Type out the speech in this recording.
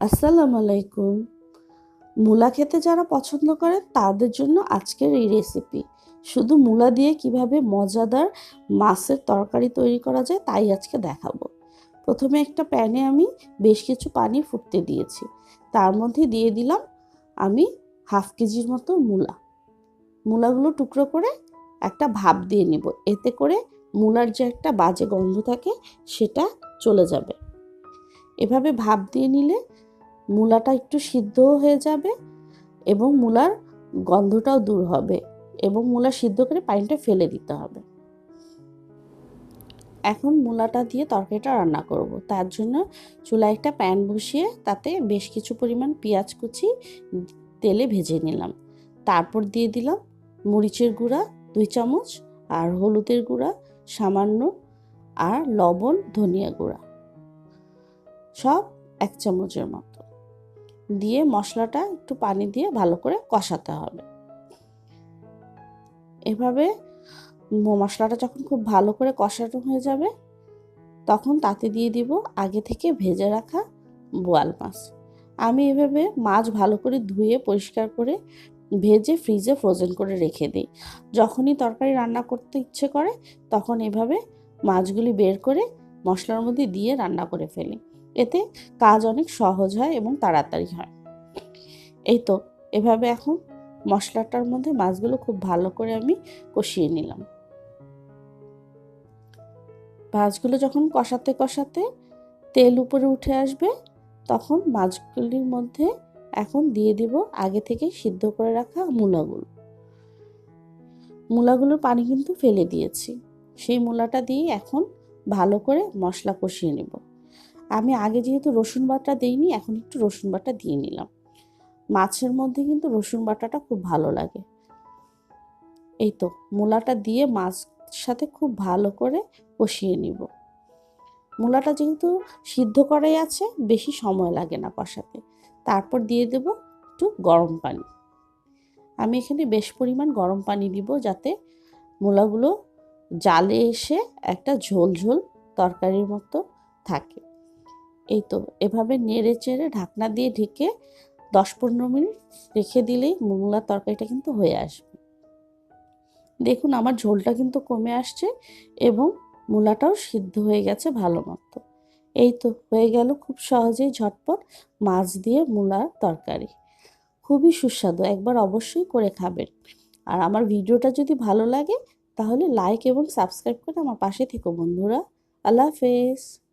আসসালামু আলাইকুম। মূলা খেতে যারা পছন্দ করে, তাদের জন্য আজকের এই রেসিপি শুধু মূলা দিয়ে কীভাবে মজাদার মাছের তরকারি তৈরি করা যায়, তাই আজকে দেখাবো। প্রথমে একটা প্যানে আমি বেশ কিছু পানি ফুটতে দিয়েছি। তার মধ্যে দিয়ে দিলাম আমি হাফ কেজির মতো মূলা। মূলাগুলো টুকরো করে একটা ভাপ দিয়ে নেব। এতে করে মূলার যে একটা বাজে গন্ধ থাকে, সেটা চলে যাবে। এভাবে ভাপ দিয়ে নিলে মূলাটা একটু সিদ্ধও হয়ে যাবে এবং মূলার গন্ধটাও দূর হবে এবং মূলা সিদ্ধ করে পানিটা ফেলে দিতে হবে। এখন মূলাটা দিয়ে তরকারিটা রান্না করব। তার জন্য চুলায় একটা প্যান বসিয়ে তাতে বেশ কিছু পরিমাণ পেঁয়াজ কুচি, তেলে ভেজে নিলাম। তারপর দিয়ে দিলাম মরিচের গুঁড়া, দুই চামচ, আর হলুদের গুঁড়া, সামান্য, আর লবণ, ধনিয়া গুঁড়া। সব এক চামচের মতো। দিয়ে মশলাটা একটু পানি দিয়ে ভালো করে কষাতে হবে। এভাবে মশলাটা যখন খুব ভালো করে কষানো হয়ে যাবে, তখন তাতে দিয়ে দিব আগে থেকে ভেজে রাখা বোয়াল মাছ। আমি এভাবে মাছ ভালো করে ধুয়ে পরিষ্কার করে ভেজে ফ্রিজে ফ্রোজেন করে রেখে দিই। যখনই তরকারি রান্না করতে ইচ্ছে করে, তখন এভাবে মাছগুলি বের করে মশলার মধ্যে দিয়ে রান্না করে ফেলি। এতে কাজ অনেক সহজ হয় এবং তাড়াতাড়ি হয়। এই তো এভাবে এখন মশলাটার মধ্যে মাছগুলো খুব ভালো করে আমি কষিয়ে নিলাম। মাছগুলো যখন কষাতে কষাতে তেল উপরে উঠে আসবে, তখন মাছগুলির মধ্যে এখন দিয়ে দিব আগে থেকে সিদ্ধ করে রাখা মূলাগুলো। মূলাগুলোর পানি কিন্তু ফেলে দিয়েছি। সেই মূলাটা দিয়ে এখন ভালো করে মশলা কষিয়ে নেব। আমি আগে যেহেতু রসুন বাটা দিইনি, এখন একটু রসুন বাটা দিয়ে নিলাম। মাছের মধ্যে কিন্তু রসুন বাটাটা খুব ভালো লাগে। এই তো, মূলাটা দিয়ে মাছ সাথে খুব ভালো করে কষিয়ে নিব। মূলাটা যেহেতু সিদ্ধ করাই আছে, বেশি সময় লাগে না কষাতে। তারপর দিয়ে দেব একটু গরম পানি। আমি এখানে বেশ পরিমাণ গরম পানি দিব যাতে মূলাগুলো জালে এসে একটা ঝোল ঝোল তরকারির মতো থাকে। এই তো, এভাবে নেড়ে চেড়ে ঢাকনা দিয়ে ঢেকে দশ পনেরো মিনিট রেখে দিলেই মূলার তরকারিটা কিন্তু হয়ে আসবে। দেখুন আমার ঝোলটা কিন্তু কমে আসছে এবং মূলাটাও সিদ্ধ হয়ে গেছে ভালো মতো। এই তো, হয়ে গেল খুব সহজেই ঝটপট মাছ দিয়ে মূলার তরকারি। খুবই সুস্বাদু, একবার অবশ্যই করে খাবেন। আর আমার ভিডিওটা যদি ভালো লাগে, তাহলে লাইক এবং সাবস্ক্রাইব করে আমার পাশে থেকো বন্ধুরা। আল্লাহ হাফেজ।